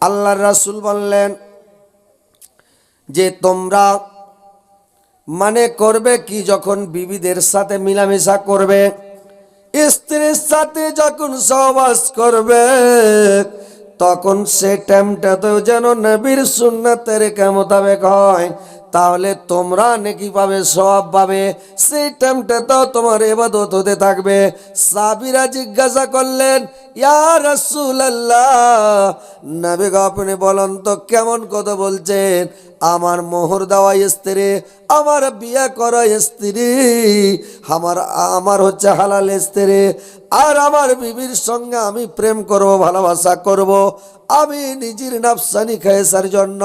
আল্লাহ রাসুল বললেন, যে তোমরা মানে করবে কি যখন বিবিদের সাথে মিলামেশা করবে? স্ত্রীর সাথে যখন সহবাস করবে, তখন সে টাইমটাতেও যেন নবীর সুন্নাতের মোতাবেক হয়। তাহলে তোমরা নাকি পাবে সব পাবে। সেই টাইমটা তো তোমার এবাদত হতে থাকবে। সাবিরা জিজ্ঞাসা করলেন, ইয়া নাবিক আপনি বলেন তো, কেমন কথা বলছেন? আমার মোহর দেওয়া স্ত্রী, আমার বিয়ে করা স্ত্রী, আমার আমার হচ্ছে হালাল স্ত্রী, আর আমার বিবির সঙ্গে আমি প্রেম করব, ভালোবাসা করব। আমি নিজের নাফসানি খেয়েসার জন্য,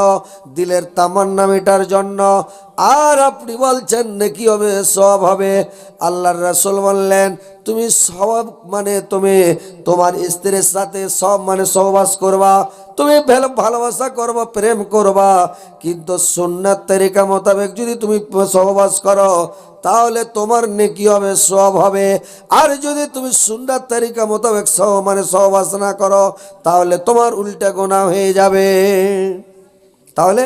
দিলের তামান্না মেটার জন্য, আর আপনি বলছেন, নাকি হবে? সব হবে। আল্লাহর রাসুল বললেন তুমি সব মানে তুমি তোমার স্ত্রীর সাথে সব মানে সহবাস করবা, তুমি ভালো ভালোবাসা করবা, প্রেম করবা, কিন্তু সুন্নাত তরিকা মোতাবেক যদি তুমি সহবাস করো, তাহলে তোমার নেকি হবে সব হবে। আর যদি তুমি সুন্নাত তরিকা মোতাবেক সহ মানে সহবাস না করো, তাহলে তোমার উল্টা গোনা হয়ে যাবে। তাহলে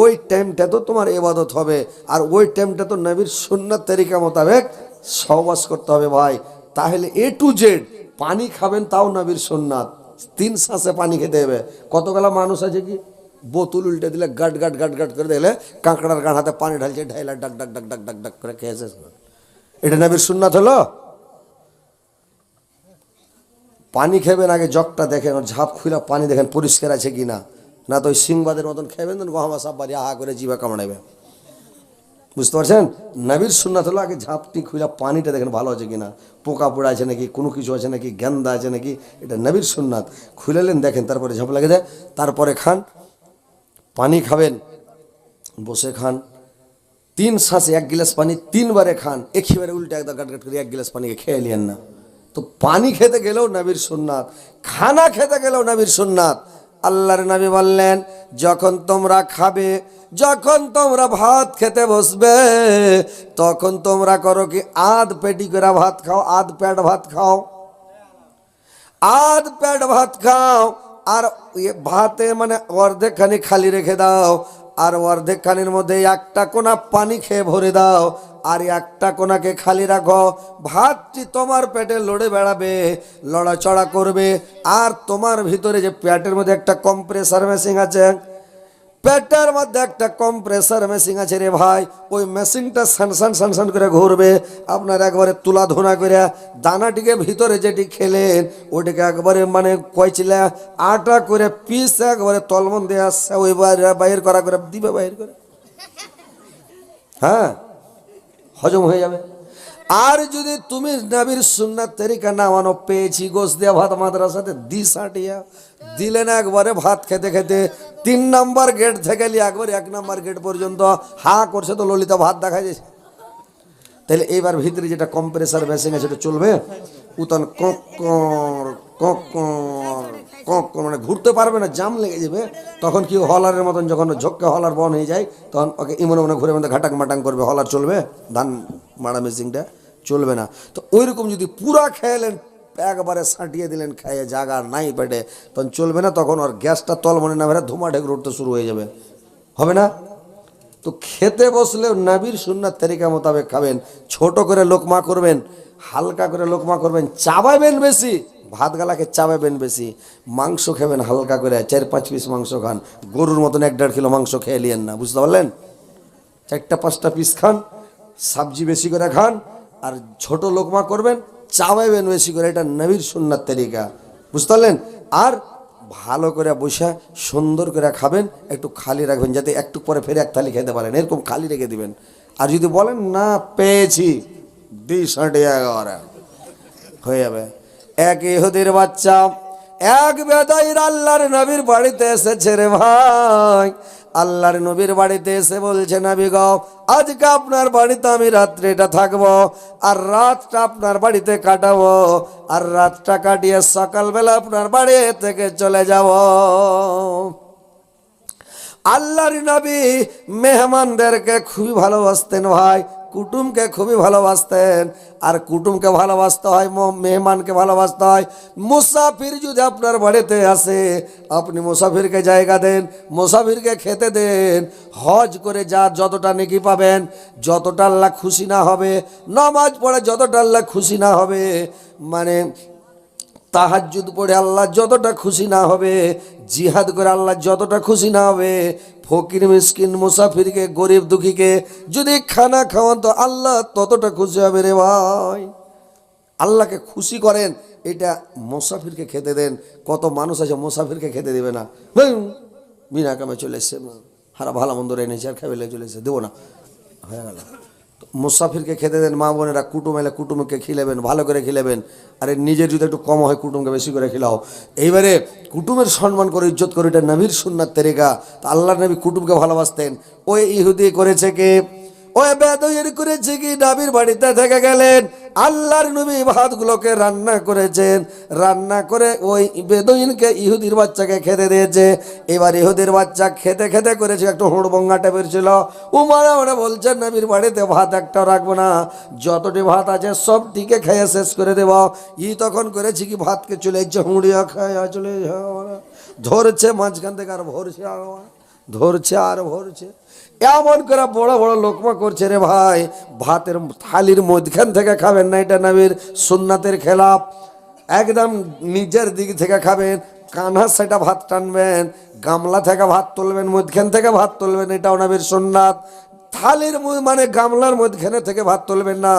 ওই টাইমটা তো তোমার এবাদত হবে, আর ওই টাইমটা তো নবীর সুন্নাত তরিকা মোতাবেক সহবাস করতে হবে ভাই। তাহলে এ টু জেড পানি খাবেন তাও নবীর সুন্নাত। তিন শ্বাসে পানি খেতে হবে। কতগুলা মানুষ আছে কি? বোতল উল্টে দিলে গাট গাট গাট গাট করে দিলে কাঁকড়ার গান হাতে পানি ঢালছে, ঢাইলা ডাক ডাক ডাক ডাক ডাক ডাক করে। খেয়েছে এটা নবীর সুন্নাত হলো? পানি খেবেন আগে জগটা দেখেন ঝাঁপ খুলে পানি দেখেন পরিষ্কার আছে কি না না তো ওই সিংবাদের মতন খেবেন দেন গহমা সাব্বারি, আহা করে জিভা কামড়াবে বুঝতে পারছেন? নবীর সুন্নাত হলো আগে ঝাঁপটি খুলে পানিটা দেখেন ভালো আছে কিনা। পোকা পোড়া আছে নাকি? কোনো কিছু আছে নাকি? গেন্দা আছে নাকি? এটা নবীর সুন্নাত। খুলেলেন দেখেন, তারপরে ঝাঁপ লাগে দেয় তারপরে খান, পানি খাবেন, বসে খান। তিন শ্বাসে এক গিলাস পানি তিনবারে খান। একেবারে উল্টে একদম গাট গাট করে এক গিলাস পানিকে খেয়ে নিয়েন না। তো পানি খেতে গেলেও নবীর সুন্নাত, খানা খেতে গেলেও নবীর সুন্নাত। আল্লাহর নবী বললেন, যখন তোমরা খাবে যখন তোমরা ভাত খেতে বসবে, তখন তোমরা করো কি, আধ পেটি করে ভাত খাও, আধ পেট ভাত খাও। আধ পেট ভাত খাও, আর ভাতে মানে অর্ধেক খানি খালি রেখে দাও, আর অর্ধেক খানির মধ্যে একটা কোনা পানি খেয়ে ভরে দাও, আর একটা কোনাকে খালি রাখো। ভাতটি তোমার পেটে লড়ে বেড়াবে, লড়াচড়া করবে, আর তোমার ভিতরে যে পেটের মধ্যে একটা কম্প্রেসার মেশিন আছে পেটের মধ্যে একটা কম্প্রেসার মেশিন আছে রে ভাই। ওই মেশিনটা সানসান সান সান সান করে ঘুরবে। আপনার একবারে তুলা ধুনা করে দানাটিকে ভিতরে যেটি খেলেন ওটিকে একবারে মানে কয়চিলা আটা করে পিস একবারে তলমন দিয়ে আসছে ওই বাইরে বাইর করা করে দিবে বাইর করে। হ্যাঁ? হজম হয়ে যাবে। আর যদি তুমি নবীর সুন্নাত তরিকা না মানো, পেয়েছি গোস দিয়া ভাত মাদ্রাসাতে, দি সাটিয়া। দিলে না একবারে ভাত খেতে খেতে, তিন নাম্বার গেট থেকে নিয়ে একবার এক নাম্বার গেট পর্যন্ত হা করছে তো ললিতা ভাত দেখা যাচ্ছে। তাহলে এইবার ভিতরে যেটা কম্প্রেসার মেশিন আছে, সেটা চলবে। উতন ককর ককর মানে ঘুরতে পারবে না, জাম লেগে যাবে। তখন কি হলারের মতন যখন ঝক্কে হলার বন হয়ে যায়, তখন ওকে ইমনে মনে ঘুরে মধ্যে ঘাটাং মাটাং করবে, হলার চলবে, ধান মারা মেশিনটা চলবে না। তো ওইরকম যদি পুরা খেলেন, একবারে সাঁটিয়ে দিলেন, খাইয়ে জাগা নাই পেটে, তখন চলবে না, তখন ওর গ্যাসটা তল মনে না বেড়ে ধুমা ঢেক উঠতে শুরু হয়ে যাবে। হবে না? তো খেতে বসলেও নাবির সুন্নার তালিকা মোতাবেক খাবেন, ছোট করে লোকমা করবেন, হালকা করে লোকমা করবেন, চাবাবেন বেশি। ভাত গালাকে চাবাবেন বেশি, মাংস খাবেন হালকা করে, চার পাঁচ পিস মাংস খান। গরুর মতন এক দেড় কিলো মাংস খেয়ে নিয়েন না, বুঝতে পারলেন? চারটা, পাঁচটা পিস খান, সবজি বেশি করে খান, আর ছোট লোকমা করবেন চাবাইবেন বেশি করে, এটা নবীর সুন্নার তালিকা বুঝতে পারলেন? আর ভালো করে বসে, সুন্দর করে খাবেন, একটু খালি রাখবেন, যাতে একটু পরে ফেরে এক থালি খেতে পারেন, এরকম খালি রেখে দিবেন। আর যদি বলেন, না, পেয়েছি। দুই সাঁটে এগারো হয়ে যাবে। এক ইহুদির বাচ্চা, এক বেদাইর আল্লাহর নবীর বাড়িতে এসেছে রে ভাই। আল্লাহর নবীর বাড়িতে এসে বলছে, নবী গো, আজকে আপনার বাড়িতে আমি রাত্রিটা থাকব আর রাতটা আপনার বাড়িতে কাটাবো আর রাতটা কাটিয়ে সকালবেলা আপনার বাড়ি থেকে চলে যাব। আল্লাহর নবী মেহমানদেরকে খুবই ভালোবাসতেন ভাই। কুটুমকে খুবই ভালোবাসতেন। আর কুটুমকে ভালোবাসতে হয় মেহমানকে ভালোবাসতে হয়। মুসাফির যদি আপনার বাড়িতে আসে, আপনি মুসাফিরকে জায়গা দেন, মুসাফিরকে খেতে দেন, হজ করে যা যতটা নেকি পাবেন, যতটা আল্লাহ খুশি না হবে, নামাজ পড়ে যতটা আল্লাহ খুশি না হবে মানে তাহাজ্জুদ পড়ে আল্লাহ যতটা খুশি না হবে, জিহাদ করে আল্লাহ যতটা খুশি না হবে ফকির মিসকিন মুসাফিরকে, গরিব দুঃখীকে যদি খানা খাওয়ান তো আল্লাহ ততটা খুশি হবে রে ভাই। আল্লাহকে খুশি করেন, এটা মুসাফিরকে খেতে দেন। কত মানুষ আছে মুসাফিরকে খেতে দেবে না। বিনা কামে চলে এসছে হারা ভালো মন্দ নিচে আর খাবে চলে এসছে। দেবো না। হয়ে গেল। মুসাফিরকে খেতে দেন, মা বোনেরা কুটুম এলে কুটুমকে খিলেবেন, ভালো করে খিলেবেন। আরে নিজের যদি একটু কম হয়, কুটুমকে বেশি করে খিলাও। এইবারে কুটুমের সম্মান করে, ইজ্জত করে, এটা নবীর সুন্নার তেরেকা। তা আল্লাহ নবী কুটুমকে ভালোবাসতেন। ওই ইহুদি করেছে কে? ওই বেদ করেছে কি? নাবির বাড়িতে থেকে গেলেন। আল্লাহর নবী ভাতগুলোকে রান্না করেছেন, রান্না করে ওই বেদইনকে ইহুদির বাচ্চাকে খেতে দিয়েছে। এবার ইহুদির বাচ্চা খেতে খেতে করেছে, একটু হুড়বঙ্গা টাইপের ছিল। উমারা ওরা বলছেন, নবীর বাড়িতে ভাত একটাও রাখব না। যতটি ভাত আছে সব দিকে খেয়ে শেষ করে দেব। ই তখন করেছি কি, ভাতকে চলে যাচ্ছে হুঁড়িয়া খায় চলে ধরছে মাঝখান থেকে আর ভরছে আর ধরছে আর ভরছে। এমন করে বড় বড় লোকমা করছে রে ভাই। ভাতের থালির মধ্যখান থেকে খাবেন না এটা নামের সুন্নাতের খেলাপ। একদম নিজের দিক থেকে খাবেন কানহা সেটা ভাত টানবেন, গামলা থেকে ভাত তুলবেন, মধ্যখান থেকে ভাত তুলবেন, এটাও নবীর সুন্নাত। থালির মানে গামলার মধ্যখানে থেকে ভাত তুলবেন না।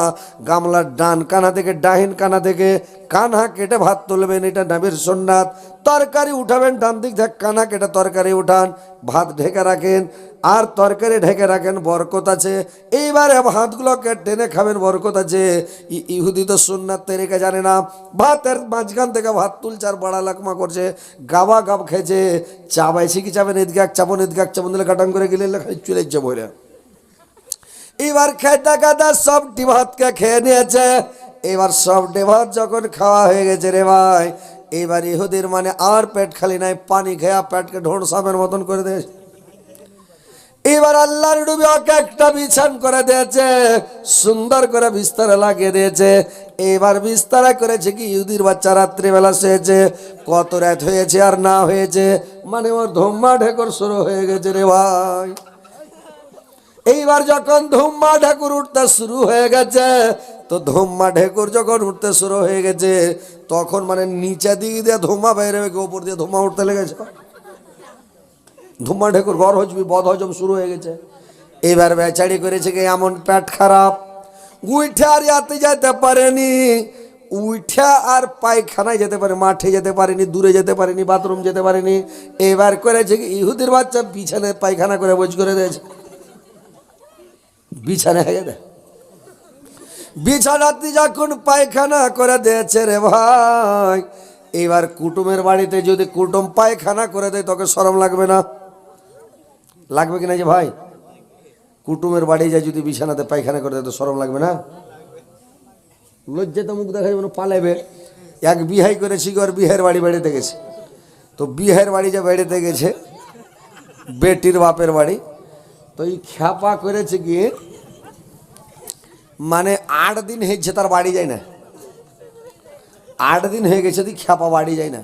গামলার ডান কানা থেকে, ডাহিন কানা থেকে, কানহা কেটে ভাত তুলবেন, এটা নাবির সোননাথ তরকারি উঠাবেন, ডান দিক থেকে কানা কেটে তরকারি উঠান, ভাত ঢেকে রাখেন, আর তরকারি ঢেকে রাখেন, বরকত আছে। এইবারে ভাতগুলোকে টেনে খাবেন, বরকত আছে। ইহুদি তো সুন্নাত তেরিকা জানে না। ভাতের মাঝখান থেকে ভাত তুলছে, আর বড়া লাকমা করছে। গাবা গাব খেয়েছে। চাবাইছে কি চাবেন? চাপন এদিকে এক চাপন দিলে কাটাং করে গেলে চলে বলে এবার খেতে খেতে সব ভাতকে খেয়ে নিয়েছে। এবার সব ভাত যখন খাওয়া হয়ে গেছে রে ভাই, এবার ইহুদির মানে আর পেট খালি নাই, পানি খেয়া পেটকে ঢোড়সামের মতন করে দিয়েছে। এবার আল্লাহর ডুবে ওকে একটা বিছান করে দিয়েছে, সুন্দর করে বিস্তারে লাগিয়ে দিয়েছে। এবার বিস্তারা করেছে কি, ইহুদির বাচ্চা রাত্রিবেলা শুয়েছে, কত রাত হয়েছে আর না হয়েছে মানে ওর ধম্মা ঢেকর শুরু হয়ে গেছে রে ভাই। এইবার যখন ধুম্মা ঢাকুর উঠতে শুরু হয়ে গেছে, তো ধুম্মা ঢেকুর যখন উঠতে শুরু হয়ে গেছে, তখন মানে নিচে দিকে দিয়ে ধুম্মা হয়ে উপর দিয়ে ধুম্মা উঠতে লেগেছে। ধুম্মা ঢেকুর ঘর হজবি বদ হজম শুরু হয়ে গেছে। এবার বেচারি করেছে কি, এমন পেট খারাপ উঠে আর ইয়াতে যেতে পারেনি উঠে আর পায়খানায় যেতে পারে, মাঠে যেতে পারেনি, দূরে যেতে পারেনি, বাথরুম যেতে পারেনি। এবার করেছে কি, ইহুদির বাচ্চা পিছনে পায়খানা করে বোঝ করে দিয়েছে। বিছানা হয়ে গেছে। বিছানাতে যখন পায়খানা করে দিয়েছে রে ভাই, এবার কুটুমের বাড়িতে যদি কুটুম পায়খানা করে দেয়, তোকে সরম লাগবে না? লাগবে কিনা যে ভাই? কুটুমের বাড়ি যায় যদি বিছানাতে পায়খানা করে দেয়, তো সরম লাগবে না? লজ্জা তো মুখ দেখা যাবে পালাবে এক বিহাই করেছি ওর বিহার বাড়ি বেড়েতে গেছে। তো বিহার বাড়ি যা বেড়েতে গেছে, বেটির বাপের বাড়ি, তো এই খ্যাপা করেছে গিয়ে মানে আট দিন হয়েছে তার বাড়ি যায় না। আট দিন হয়ে গেছে তুই খ্যাপা বাড়ি যায় না।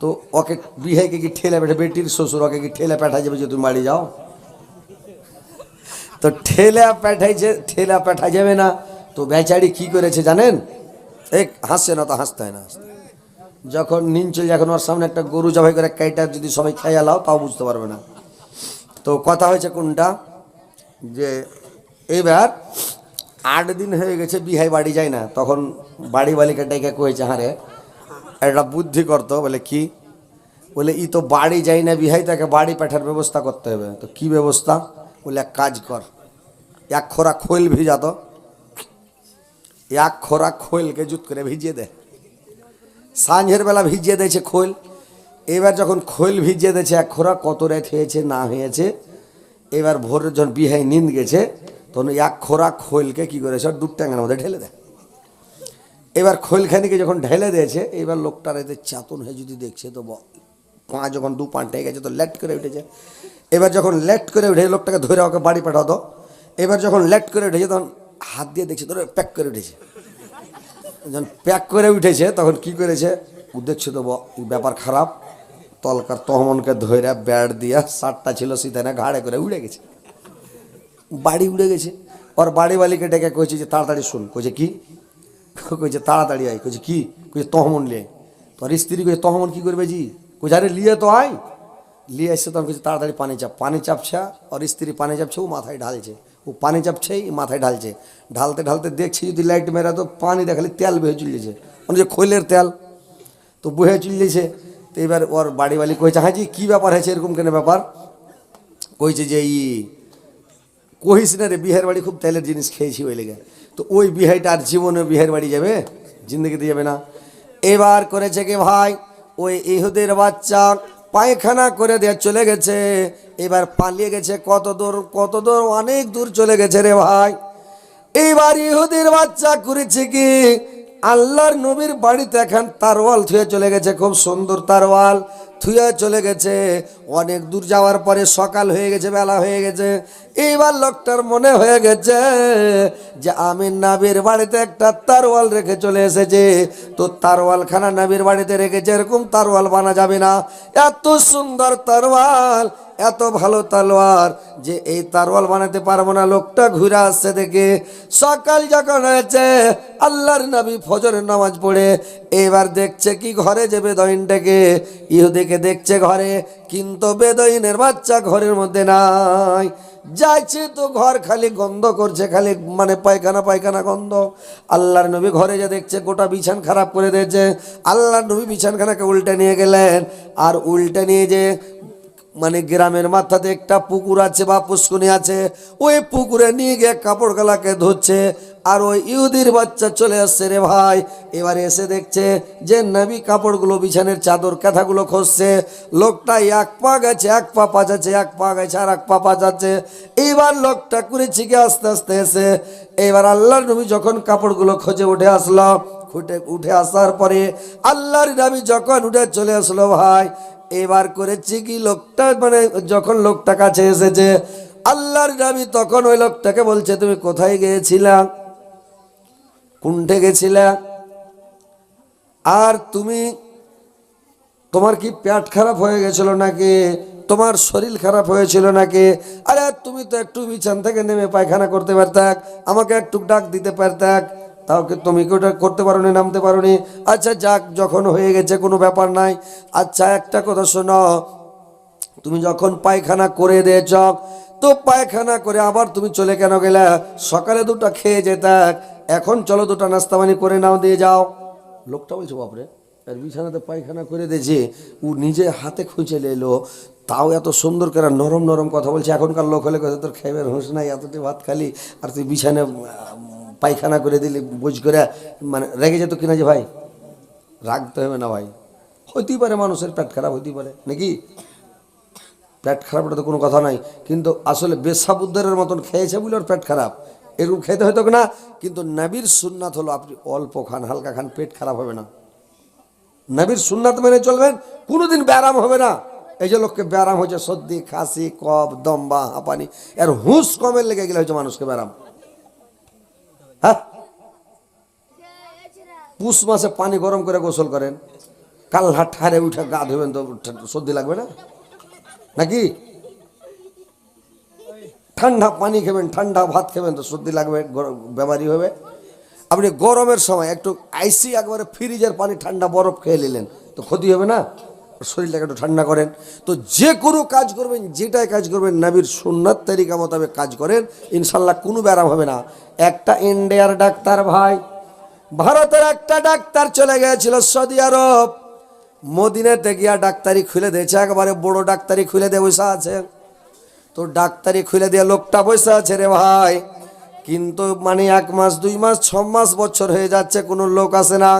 তো ওকে বিহাইকে কি ঠেলে পেটে, বেটির শ্বশুর ওকে কি ঠেলে পেঠা যাবে যে তুমি বাড়ি যাও। তো ঠেলে পেঠাইছে, ঠেলে পেঠা যাবে না। তো বেচারি কি করেছে জানেন? এক হাসছে না তো হাসতে হয় না যখন নিন চলে যখন ওর সামনে একটা গরু জবাই করে কাইটা যদি সবাই খাইয়া লাও, তাও বুঝতে পারবে না। তো কথা হয়েছে কোনটা? যে এবার আট দিন হয়ে গেছে বিহাই বাড়ি যায় না। তখন বাড়ি বালিকা ডেকে কয়েছে হারে একটা বুদ্ধি করতো বলে, কি? বলে, ই তো বাড়ি যায় না বিহাই, তাকে বাড়ি পাঠার ব্যবস্থা করতে হবে। তো কি ব্যবস্থা? বলে, এক কাজ কর, এক খোরা খোল ভিজা তো। এক খোরা খোলকে জুত করে ভিজিয়ে দে। সাঁঝের বেলা ভিজিয়ে দিয়েছে খোল। এবার যখন খোল ভিজিয়ে দিয়েছে, এক খোরা কত রাত হয়েছে, না হয়েছে, এবার ভোরের যখন বিহাই নিন্দ গেছে। তখন এক খোরা খোলকে কি করেছে? ওর দুধ ট্যাঙ্গার মধ্যে ঢেলে দেয়। এবার খোলখানিকে যখন ঢেলে দিয়েছে, এবার লোকটার এতে চাতন হয়ে যদি দেখছে, তো পা যখন দু পান্টে গেছে, তো লেট করে উঠেছে। এবার যখন লেট করে উঠে লোকটাকে ধরে ওকে বাড়ি পাঠাতো এবার যখন লেট করে উঠেছে, তখন হাত দিয়ে দেখছে, ধরে প্যাক করে উঠেছে। যখন প্যাক করে উঠেছে, তখন কি করেছে? দেখছে তো ব্যাপার খারাপ। তলকার তহমনকে ধরে ব্যাট দিয়া সাতটা ছিল সিতানে ঘাড়ে করে উড়ে গেছে। বাড়ি উড়ে গেছে ওর বাড়ি বালিকে ডেকে কইছে যে তাড়াতাড়ি শুন কইছে কি কইছে তাড়াতাড়ি আয় কইছে কি কইছে তহমন লিয়ে তোর স্ত্রী কইছে তহমন কি করবে জি কইছে আরে লিয়ে তো আয় লিয়ে আসছে তখন কইছে তাড়াতাড়ি পানি চাপ পানি চাপছে ওর স্ত্রী পানি চাপছে ও মাথায় ঢালছে ও পানি চাপছে এই মাথায় ঢালছে ঢালতে ঢালতে দেখছি যদি লাইট মেরা তো পানি দেখালে তেল বেয়ে চলেছে মানে যে খৈলের তেল তো বহে চলেছে তো এবার ওর বাড়ি বালি কইছে হ্যাঁ জি কী ব্যাপার হয়েছে এরকম কেন ব্যাপার কইছে যে ই কহিস না রে, বিহার বাড়ি খুব তেলের জিনিস খেয়েছি ওই লেগে। তো ওই বিহাইটা আর জীবনে বিহার বাড়ি যাবে, জিন্দগিতে যাবে না। এবার করেছে কি ভাই? ওই ইহুদের বাচ্চা পায়খানা করে দেওয়া চলে গেছে। এবার পালিয়ে গেছে কত দূর কত দূর, অনেক দূর চলে গেছে রে ভাই। এবার ইহুদের বাচ্চা করেছে কি? আল্লাহর নবীর বাড়িতে এখন তারওয়াল থুয়ে চলে গেছে, খুব সুন্দর তারওয়াল থুয়ে চলে গেছে। অনেক দূর যাওয়ার পরে সকাল হয়ে গেছে, বেলা হয়ে গেছে। এইবার লোকটার মনে হয়ে গেছে যে আমি নাবির বাড়িতে একটা তারওয়াল রেখে চলে এসেছে। তো তারওয়াল খানা নাবির বাড়িতে রেখেছে এরকম তারওয়াল বানা যাবে না, এত সুন্দর তারওয়াল। এত ভালো তালোয়ার যে এই তারওয়াল বানাতে পারব না, লোকটা ঘুরে আসছে দেখে। সকাল যখন হয়েছে, আল্লাহর নবী ফজরের নামাজ পড়ে, এবার দেখছে কি ঘরে যে বেদইনটাকে ইহুদিকে দেখছে ঘরে, কিন্তু বেদইনের বাচ্চা ঘরের মধ্যে নাই। যাইছে তো ঘর খালি গন্ধ করছে, খালি মানে পায়খানা পায়খানা গন্ধ। আল্লাহর নবী ঘরে যে দেখছে, গোটা বিছান খারাপ করে দিয়েছে। আল্লাহর নবী বিছানখানাকে উল্টে নিয়ে গেলেন। আর উল্টে নিয়ে যে মানে গ্রামের মাথাতে একটা পুকুর আছে বা পুষ্কুনি আছে, ওই পুকুরে নিয়ে গিয়ে কাপড় গালাকে ধুচ্ছে, আর ওই ইহুদির বাচ্চা চলে আসছে রে ভাই। এবারে এসে দেখছে যে নবী কাপড়গুলো বিছানের চাদর কাঁথাগুলো খসছে, লোকটা এক পা গেছে, এক পা পাচাচ্ছে এক পা গেছে, আর এক পা পাচাচ্ছে এইবার লোকটা করেছি গিয়ে আস্তে আস্তে এসে, এবার আল্লাহর নবী যখন কাপড়গুলো খোঁজে উঠে আসলো, খুঁটে উঠে আসার পরে আল্লাহর নবী যখন উঠে চলে আসলো ভাই এবার করেছি কি লোকটা? মানে যখন লোকটা কাছে এসেছে, আল্লাহর নবী তখন ওই লোকটাকে বলছে, তুমি কোথায় গিয়েছিলা? কুণ্ঠে গেছিলা? আর তুমি, তোমার কি পেট খারাপ হয়ে গেছিল নাকি? তোমার শরীর খারাপ হয়েছিল নাকি? আরে, তুমি তো একটু বিছান থেকে নেমে পায়খানা করতে পারতাক, আমাকে একটু ডাক দিতে পারতাক। তাও তুমি কি ওটা করতে পারো নি নামতে পারো নি আচ্ছা যাক যখন হয়ে গেছে কোনো ব্যাপার নাই। আচ্ছা একটা কথা শোনো। তুমি যখন পায়খানা করে দিয়েছ তো পায়খানা করে আবার তুমি চলে কেন গেলে? সকালে দুটো খেয়ে যেতাক এখন চলো দুটো নাস্তা পানি করে নাও দিয়ে যাও। লোকটা বলছো বাপরে আর বিছানাতে পায়খানা করে দিয়েছে। ও নিজে হাতে খুঁজে এলো। তাও এত সুন্দর করে নরম নরম কথা বলছে। এখনকার লোক হলে কথা তোর খাইবার হুঁশ নাই এতটি ভাত খালি। আর তুই বিছানে আহ, পায়খানা করে দিলে, বুঝ করে মানে রেগে যেত কিনা যে ভাই? রাখতে হবে না ভাই। হইতেই পারে মানুষের পেট খারাপ, হইতেই পারে। নাকি? পেট খারাপ ওটা তো কোনো কথা নাই। কিন্তু আসলে বেসাবুদ্দারের মতন খেয়েছে বলে ওর পেট খারাপ। এরকম খেতে হয়তো না কিন্তু নাবির সুন্নাত হলো আপনি অল্প খান, হালকা খান, পেট খারাপ হবে না। নাবির সুন্নাত মেনে চলবেন, কোনোদিন ব্যারাম হবে না। এই যে লোককে ব্যারাম হয়েছে, সর্দি, খাসি, কফ দম্বা হাঁপানি, এর হুঁশ কমের লেগে গেলে হয়েছে মানুষকে ব্যারাম হ্যাঁ? পুষ মাসে পানি গরম করে গোসল করেন। কাল্লা ঠারে উঠে গা ধোবেন তো সর্দি লাগবে না? নাকি? ঠান্ডা পানি খেবেন, ঠান্ডা ভাত খেবেন তো সর্দি লাগবে বেমারি হবে। আপনি গরমের সময় একটু আইসি একবারে ফ্রিজের পানি ঠান্ডা বরফ খেয়ে নিলেন, তো ক্ষতি হবে না? শরীরটাকে একটু ঠান্ডা করেন। তো যে কোনো কাজ করবেন, যেটাই কাজ করবেন, নাবির সুন্নাত তালিকা মোতাবেক কাজ করেন ইনশাল্লাহ কোনো ব্যারাম হবে না। একটা ইন্ডিয়ার ডাক্তার ভাই, ভারতের একটা ডাক্তার চলে গিয়েছিল সৌদি আরব। মদিনাতে গিয়া ডাক্তারি খুলে দিয়েছে, একবারে বড় ডাক্তারি খুলে দিয়ে বসে আছে। তো ডাক্তারি খুলে দিয়ে লোকটা বসে আছে রে ভাই। কিন্তু মানে এক মাস, দুই মাস, ছ মাস বছর হয়ে যাচ্ছে, কোনো লোক আসে না।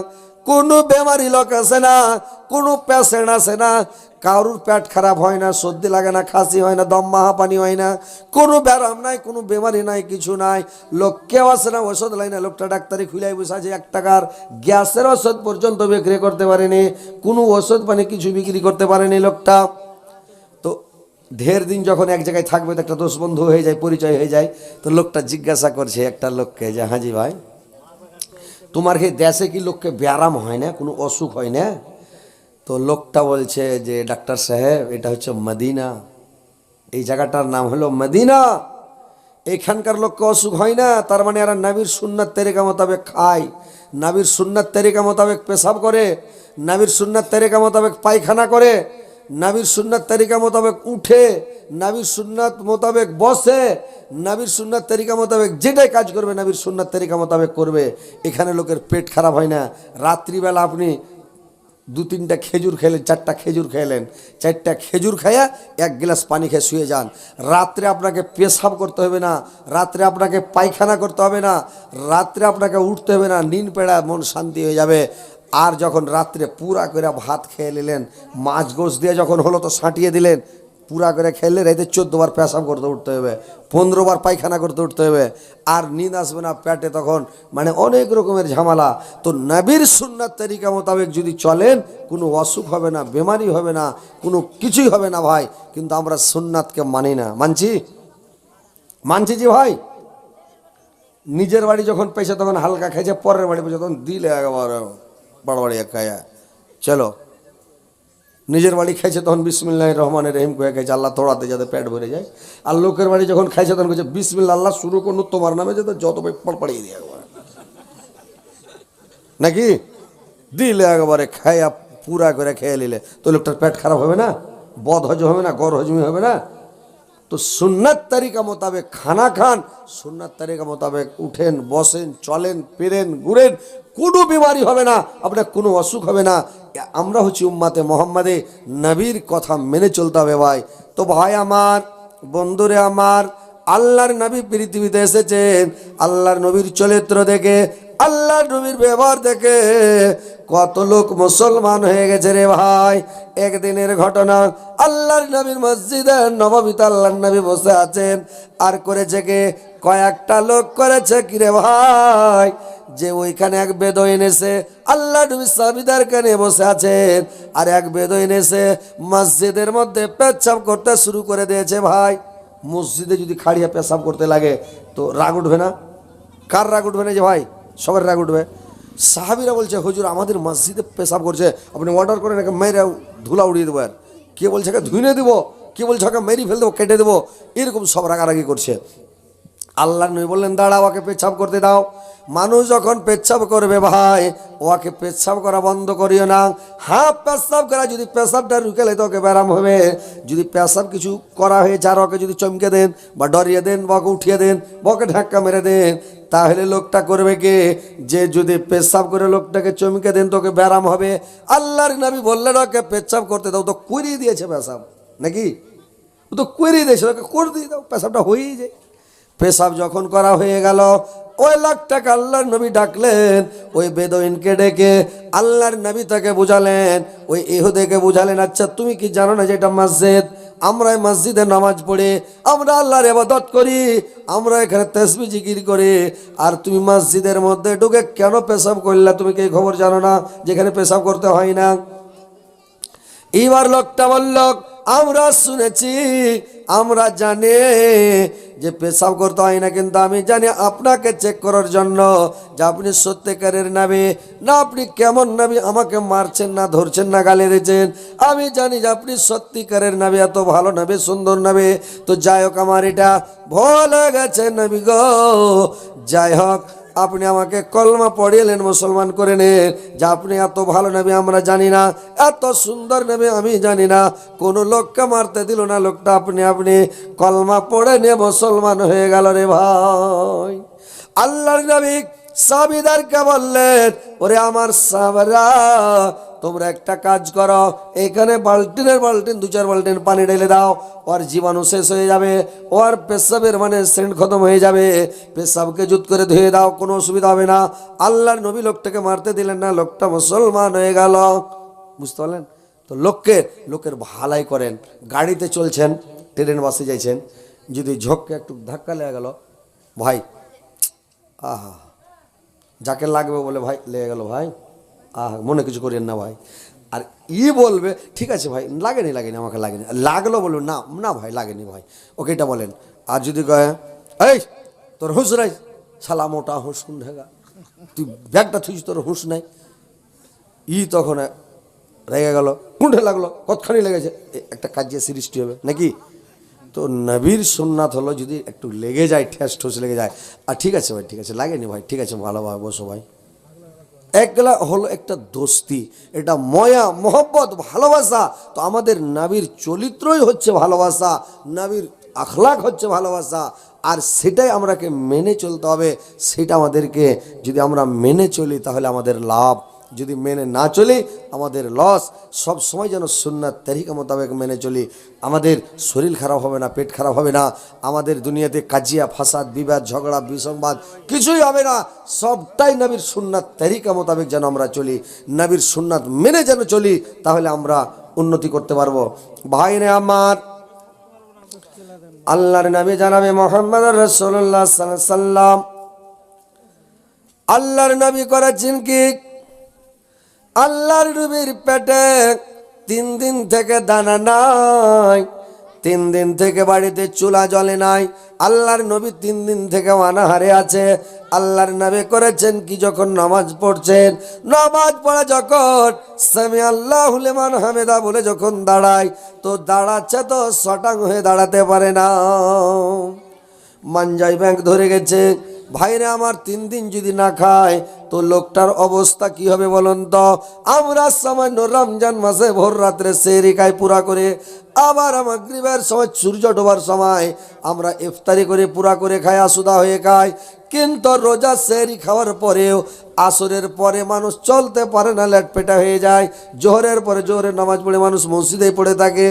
কোনো বেমারি লোক আসে না, কোনো পেশেন্ট আসে না, কারুর পেট খারাপ হয় না, সর্দি লাগে না খাসি হয় না, দম মাহাপানি হয় না, কোনো ব্যারাম নাই, কোনো বেমারি নাই, কিছু নাই, লোক কেউ আসে না, ওষুধ লাই না, লোকটা ডাক্তারি খুলে বসে আছে, এক টাকার গ্যাসের ওষুধ পর্যন্ত বিক্রি করতে পারেনি, কোনো ওষুধ পানি কিছু বিক্রি করতে পারেনি লোকটা। তো ঢের দিন যখন এক জায়গায় থাকবে, তো একটা দোষ বন্ধু হয়ে যায়, পরিচয় হয়ে যায়, তো লোকটা জিজ্ঞাসা করছে একটা লোককে যে, হাজি ভাই তোমার কি দেশে কি লোককে ব্যারাম হয় না? কোনো অসুখ হয় না? তো লোকটা বলছে যে, ডাক্তার সাহেব, এটা হচ্ছে মদিনা। এই জায়গাটার নাম হলো মদিনা। এইখানকার লোককে অসুখ হয় না। তার মানে এরা নাবির সুন্নাত তেরিকা মোতাবেক খায়। নাবির সুন্নাত তেরিকা মোতাবেক পেশাব করে। নাবির সুন্নাত তেরিকা মোতাবেক পায়খানা করে। নাবির সুন্নাত তারিকা মোতাবেক উঠে। নাবির সুন্নাত মোতাবেক বসে, নাবির সুন্নাত তারিকা মোতাবেক যেটাই কাজ করবে, নাবির সুন্নাত তারিকা মোতাবেক করবে। এখানে লোকের পেট খারাপ হয় না। রাত্রিবেলা আপনি দু তিনটা খেজুর খেলেন, চারটা খেজুর খেলেন, চারটা খেজুর খাইয়া এক গ্লাস পানি খেয়ে শুয়ে যান। রাত্রে আপনাকে পেশাব করতে হবে না, রাত্রে আপনাকে পায়খানা করতে হবে না, রাত্রে আপনাকে উঠতে হবে না, নিন পেড়া, মন শান্তি হয়ে যাবে। আর যখন রাত্রে পুরা করে ভাত খেয়ে নিলেন, মাছ গোস দিয়ে যখন হলো তো সাঁটিয়ে দিলেন পুরা করে খেলে রাইতে চোদ্দ বার পেশাব করতে উঠতে হবে পনেরো বার পায়খানা করতে উঠতে হবে। আর নিদ আসবে না পেটে তখন মানে অনেক রকমের ঝামেলা। তো নবীর সুন্নাত তরিকা মোতাবেক যদি চলেন, কোনো অসুখ হবে না বেমারি হবে না, কোনো কিছুই হবে না ভাই, কিন্তু আমরা সুন্নাতকে মানি না। মানছি? মানছি যে ভাই? নিজের বাড়ি যখন পেয়েছে তখন হালকা খেয়েছে, পরের বাড়ি পেয়েছে তখন দিলে একেবারে বাড়বাড়ি খায়া। চলো। নিজের বাড়ি খাইছে তখন বিসমিল্লাহ রহমানের রহিম কয়ে খাইছে, আল্লাহ তোড়াতে যাতে পেট ভরে যায়। আর লোকের বাড়ি যখন খাইছে তখন কইছে বিসমিল্লা আল্লাহ শুরু করুন তোমার নামে যাতে যত ভাই পড়পাড়িয়ে দিয়ে একবার। নাকি? দিলে একবারে খাইয়া পুরা করে খেয়ে নিলে। তো লোকটার পেট খারাপ হবে না বদ হজম হবে না গড় হজমি হবে না। তো সুন্নাত তারিকা মোতাবেক খানা খান, সুন্নাত তারিকা মোতাবেক উঠেন, বসেন, চলেন পেরেন ঘুরেন কোনো বিমারি হবে না, আপনার কোনো অসুখ হবে না। আমরা হচ্ছি উম্মাতে মোহাম্মদে, নবীর কথা মেনে চলতে হবে ভাই। তো ভাই আমার, বন্ধুরে আমার, আল্লাহর নবী পৃথিবীতে এসেছেন, আল্লাহর নবীর চরিত্র দেখে, আল্লাহর নবীর ব্যবহার দেখে কত লোক মুসলমান হয়ে গেছে রে ভাই। একদিনের ঘটনা, আল্লাহর নবীর মসজিদে নবমীতে আল্লাহর নবী বসে আছেন, আর করেছে কে? কয়েকটা লোক করেছে কি রে ভাই? যে ওইখানে এক বেদইন এনেছে আল্লাহ সাবিদার কানে বসে আছেন। আর এক বেদইন এনেছে মসজিদের মধ্যে পেচ্ছাপ করতে শুরু করে দিয়েছে, ভাই, মসজিদে যদি খাড়িয়া পেশাব করতে লাগে, তো রাগ উঠবে না? কার রাগ উঠবে না যে, ভাই, সবার রাগ উঠবে? সাহাবিরা বলছে, হুজুর, আমাদের মসজিদে পেশাব করছে। আপনি অর্ডার করেন, একে মেরে ধুলা উড়িয়ে দেবো আর। কে বলছে একে ধুইনে দেবো? কে বলছে ওকে মেরি ফেল দেবো, কেটে দেবো? এরকম সব রাগারাগি করছে। আল্লাহ নবী বললেন দাঁড়া ওকে পেচ্ছাপ করতে দাও। মানুষ যখন পেচ্ছাপ করবে ভাই, ওকে পেচ্ছাপ করা বন্ধ করিও না। হ্যাঁ পেশাব করা যদি পেশাবটা রুকেলে তো ওকে ব্যারাম হবে। যদি পেশাব কিছু করা হয়েছে আর ওকে যদি চমকে দেন বা ডরিয়ে দেন বা ওকে উঠিয়ে দেন বা ওকে মেরে দেন, তাহলে লোকটা করবে কে? যে যদি পেশাব করে লোকটাকে চমকে দেন তোকে ব্যারাম হবে। আল্লাহর নবী বললেন, ওকে পেচ্ছাপ করতে দাও। তো করিয়ে দিয়েছে পেশাব নাকি? ও তো করিয়ে দিয়েছে, ওকে করে দিয়ে দাও পেশাবটা হয়েই যায়। পেশাব যখন করা হয়ে গেল, ওই লোকটাকে আল্লাহর নবী ডাকলেন, ওই বেদইনকে ডেকে আল্লাহর নবী তাকে বুঝালেন, ওই এহুদেকে বুঝালেন আচ্ছা তুমি কি জানো না যে এটা মসজিদ? আমরা এই মসজিদে নামাজ পড়ে, আমরা আল্লাহর এবাদত করি, আমরা এখানে তেসবি জিকির করি, আর তুমি মসজিদের মধ্যে ঢুকে কেন পেশাব করলা? তুমি কি খবর জানো না? যেখানে পেশাব করতে হয় না। এইবার লোকটা বলল, আমরা শুনেছি, আমরা জানি যে পেশাব করতে হয় না, কিন্তু আমি জানি আপনাকে চেক করার জন্য যে আপনি সত্যিকারের নাবি। না, আপনি কেমন নাবি? আমাকে মারছেন না, ধরছেন না, গালি দিচ্ছেন। আমি জানি যে আপনি সত্যিকারের নাবি, এত ভালো নাবে, সুন্দর নাবে। তো যাই হোক আমার এটা ভুলে গেছে নবী গো। যাই হোক আপনি আমাকে কলমা পড়িয়েলেন মুসলমান করে নেন। যে আপনি এত ভালো নেবে, আমরা জানি না। এত সুন্দর নেবে, আমি জানি না। কোনো লোককে মারতে দিল না, লোকটা আপনি আপনি। কলমা পড়ে নিয়ে মুসলমান হয়ে গেল রে ভাই। আল্লাহর নবী সাবিদারকে বললেন, ওরে আমার সাবরা তোমরা একটা কাজ করো, এখানে বালতিনের বাল্টিন, দু চার বাল্টিন পানি ঢেলে দাও, ওর জীবাণু শেষ হয়ে যাবে, ওর পেশাবের মানে সেন্ট খতম হয়ে যাবে, পেশাবকে জুত করে ধুয়ে দাও, কোনো অসুবিধা হবে না। আল্লাহর নবী লোকটাকে মারতে দিলেন না, লোকটা মুসলমান হয়ে গেল। বুঝতে পারলেন? তো লোককে, লোকের ভালাই করেন, গাড়িতে চলছেন ট্রেন বাসে যাইছেন, যদি ঝোঁককে একটু ধাক্কা লেগে গেল, ভাই, আহা, যাকে লাগবে বলে ভাই, লেগে গেল ভাই। আহ, মনে কিছু করেন না ভাই। আর ই বলবে, ঠিক আছে ভাই, লাগেনি লাগেনি, আমাকে লাগেনি। লাগল বলবে, না না ভাই, লাগেনি ভাই। ওকে এটা বলেন। আর যদি কয়, এই, তোর হুঁশ নাই? শালা মোটা হুঁশ কোন ঢেগা তুই ব্যাগটা থুইস, তোর হুঁশ নাই? ই তখন রেগে গেল কুণ্ঠে লাগল, কতখানি লেগেছে? একটা কাজিয়া সৃষ্টি হবে, নাকি? তো নবীর সোননাথ হলো যদি একটু লেগে যায়, ঠেস ঠোস লেগে যায়। আর ঠিক আছে ভাই, ঠিক আছে, লাগেনি ভাই, ঠিক আছে ভালো ভাই বসো ভাই। একলা হলো একটা দোস্তি, এটা ময়া, মোহব্বত, ভালোবাসা। তো আমাদের নাবির চরিত্রই হচ্ছে ভালোবাসা, নাবির আখলাক হচ্ছে ভালোবাসা। আর সেটাই আমরাকে মেনে চলতে হবে, সেটা আমাদেরকে যদি আমরা মেনে চলি তাহলে আমাদের লাভ যদি মেনে না চলি, আমাদের লস সব সময় যেন সুন্নাত তারিকা মোতাবেক মেনে চলি। আমাদের শরীর খারাপ হবে না, পেট খারাপ হবে না। আমাদের দুনিয়াতে কাজিয়া, ফাসাদ, বিবাদ, ঝগড়া, বিসংবাদ কিছুই হবে না। সবটাই নবীর সুন্নাত তারিকা মোতাবেক যেন আমরা চলি। নবীর সুন্নাত মেনে যেন চলি, তাহলে আমরা উন্নতি করতে পারব। ভাই ভাইরে আমার, আল্লাহর নবী জানাবে মোহাম্মদ রসুল্লাহ সাল্লাম আল্লাহর নবী করেছেন কি? আল্লাহর নবীর পেটে তিন দিন থেকে দানা নাই, তিন দিন থেকে বাড়িতে চুলা জ্বলে নাই, আল্লাহর নবী তিন দিন থেকে অনাহারে আছে। আল্লাহর নবী করেছেন কি যখন নামাজ পড়ছেন? নামাজ পড়া যখন সামি আল্লাহ হুলেমান হামেদা বলে যখন দাঁড়ায়, তো দাঁড়াচ্ছে তো শটাং হয়ে দাঁড়াতে পারে না। মাঞ্জাই ব্যাংক ধরে গেছে ভাইরে আমার তিন দিন যদি না খায়, তো লোকটার অবস্থা কি হবে বলুন তো? আমরা সামান্য রমজান মাসে ভোর রাত্রে সেরি খাই পুরা করে, আবার আমার গ্রীবের সময় সূর্য ডোবার সময়, আমরা ইফতারি করে পুরা করে খাই আসুদা হয়ে খাই। কিন্তু রোজা সেরি খাওয়ার পরেও আসরের পরে মানুষ চলতে পারে না, লেট পেটা হয়ে যায়। জোহরের পরে জোহরের নামাজ পড়ে মানুষ মসজিদে পড়ে থাকে।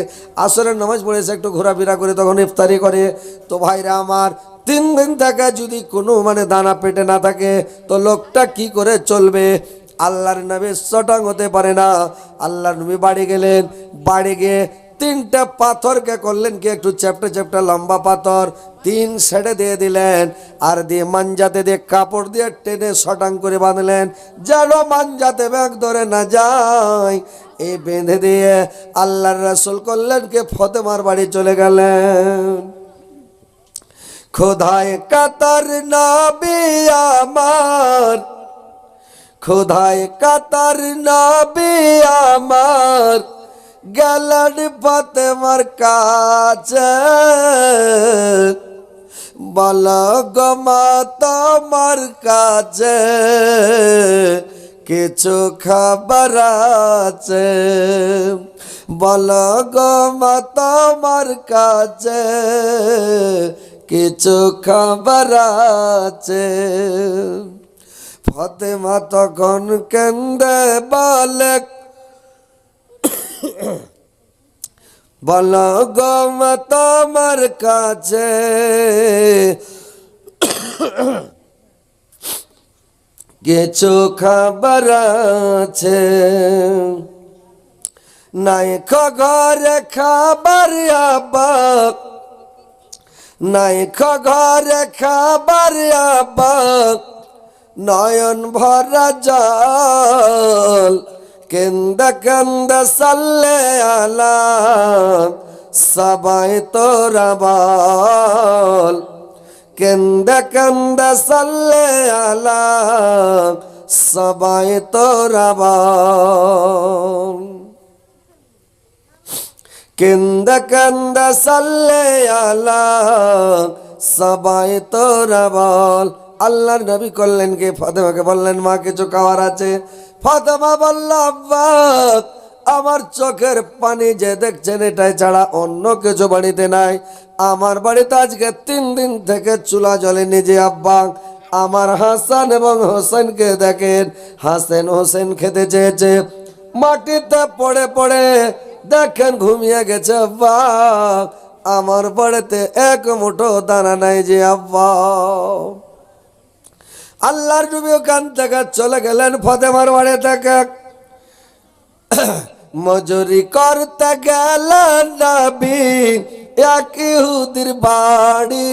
আসরের নামাজ পড়ে এসে একটু ঘোরাফেরা করে তখন ইফতারি করে। তো ভাইরা আমার তিন দিন থেকে যদি কোনো মানে দানা পেটে না থাকে, তো লোকটা কি করে চলবে? আল্লাহর নবী সটাং হতে পারে না। আল্লাহর নবী বাড়ি গেলেন। বাড়ি গিয়ে তিনটা পাথরকে করলেন কি একটু চ্যাপটা চ্যাপটা লম্বা পাথর, তিন সাইডে দিয়ে দিলেন আর দিয়ে মাঞ্জাতে দিয়ে কাপড় দিয়ে টেনে শটাং করে বাঁধলেন। যেন মাঞ্জাতে ব্যাগ ধরে না যায়। এই বেঁধে দিয়ে আল্লাহর রাসূল করলেন কে? ফতেমার বাড়ি চলে গেলেন। খোদায় কাতার নবী আমার। খোদায় কাতার নবী আমার। গেলেন ফতেমার কাছে। বল গমা তোমার কাছে, কিছু খাবার আছে। বল গমা তোমার কাছে কিছু খাবার আছে। ফতেমা তখন কেন্দে বলে, বল গম তোমার কাছে। কিছু খাবার আছে। নাই ঘরে খাবার আবাক নাই ঘরে খাবার নয়ন ভরা জল, কেন্দ কেন্দ সাল্লে আলা সবাই তোরা বল। কেন্দ কেন্দ সাল্লে আলা সবাই তোরা বল। কেন্দ কেন্দ সাল্লে আলা, সবাই তোরা বল। আল্লাহর নবী করলেন কে? ফাতেমাকে বললেন মা কিছু খাওয়ার আছে। ফাতেমা বলল, আব্বা, আমার চোখের পানি যে দেখছেন, এটাই ছাড়া অন্য কিছু বাড়িতে নাই। আমার বাড়িতে আজকে তিন দিন থেকে চুলা জলে নিজে আব্বা। আমার হাসান এবং হোসেনকে দেখেন। হাসেন হোসেন খেতে চেয়েছে। মাটিতে পড়ে পড়ে দেখেন ঘুমিয়ে গেছে আব্বা। আমার বাড়িতে এক মুঠো দানা নাই যে আব্বা। আল্লাহর নবী ওখান থেকে চলে গেলেন ফতেমার বাড়ি থেকে। মজুরি করতে গেলেন নাবি, এক ইহুদির বাড়ি।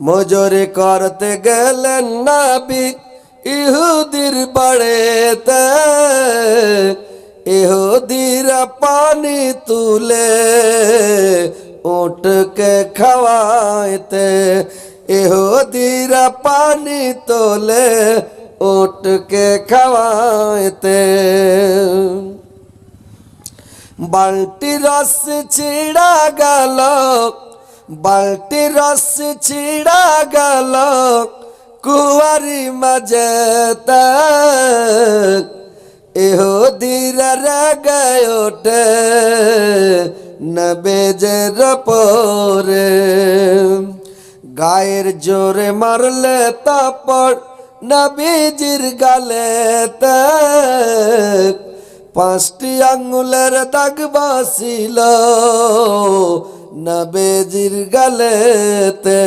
মজুরি করতে গেলেন নবী ইহুদির বাড়েতে। ইহুদিরা পানি তুলে উঠকে খাওয়াইতে। ইহুদিরা পানি তোলে উঠকে খাওয়াইতে। বালটি রস ছিড়া গেল বালটি রস ছিড়া গেল, কুয়ারি মাঝে এহো ধীরে গায় ওঠে নবেজের পরে। গায়ের জোরে মারলে তাপড় নবীজির গালে পাঁচটি আঙ্গুলের দাগ বাসিল নবেজির গালেতে।